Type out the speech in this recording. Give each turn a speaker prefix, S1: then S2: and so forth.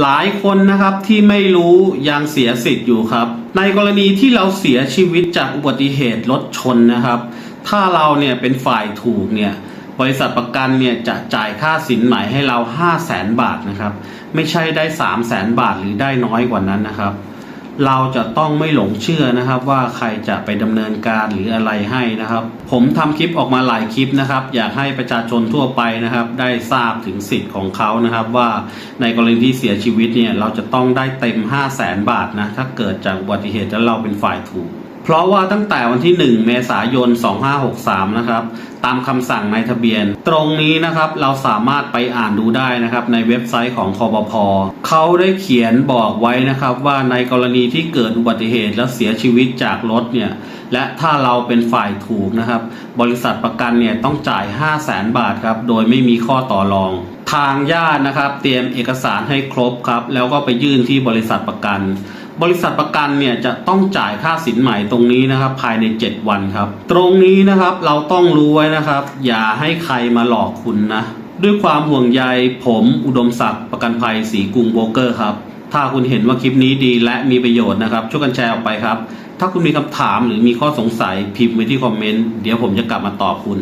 S1: หลายคนนะครับที่ไม่รู้ยังเสียสิทธิ์อยู่ครับ ในกรณีที่เราเสียชีวิตจากอุบัติเหตุรถชนนะครับ ถ้าเราเนี่ยเป็นฝ่ายถูกเนี่ยบริษัทประกันเนี่ยจะจ่ายค่าสินไหมให้เรา 5 0 0แสนบาทนะครับ ไม่ใช่ได้ 3 0 0แสนบาทหรือได้น้อยกว่านั้นนะครับ เราจะต้องไม่หลงเชื่อนะครับว่าใครจะไปดำเนินการหรืออะไรให้นะครับ ผมทำคลิปออกมาหลายคลิปนะครับ อยากให้ประชาชนทั่วไปนะครับ ได้ทราบถึงสิทธิ์ของเขานะครับ ว่าในกรณีที่เสียชีวิตเนี่ยเราจะต้องได้เต็ม 5 0 0แสนบาทนะถ้าเกิดจากอุบัติเหตุแล้วเราเป็นฝ่ายถูก เพราะว่าตั้งแต่วันที่ 1 เมษายน 2563 นะครับ ตามคำสั่งในทะเบียน ตรงนี้นะครับเราสามารถไปอ่านดูได้นะครับ ในเว็บไซต์ของคอปพเขาได้เขียนบอกไว้นะครับ ว่าในกรณีที่เกิดอุบัติเหตุแล้วเสียชีวิตจากรถเนี่ย และถ้าเราเป็นฝ่ายถูกนะครับ บริษัทประกันเนี่ยต้องจ่าย 5 0 0แสนบาทครับ โดยไม่มีข้อต่อรอง ทางญาตินะครับ เตรียมเอกสารให้ครบครับ แล้วก็ไปยื่นที่บริษัทประกัน บริษัทประกันเนี่ยจะต้องจ่ายค่าสินใหม่ตรงนี้นะครับภายใน 7 วันครับ ตรงนี้นะครับเราต้องรู้ไว้นะครับ อย่าให้ใครมาหลอกคุณนะ ด้วยความห่วงใยผมอุดมศักดิ์ประกันภัยสีกรุงโบรกเกอร์ครับ ถ้าคุณเห็นว่าคลิปนี้ดีและมีประโยชน์นะครับ ช่วยกันแชร์ออกไปครับ ถ้าคุณมีคำถามหรือมีข้อสงสัยพิมพ์ไว้ที่คอมเมนต์เดี๋ยวผมจะกลับมาตอบคุณ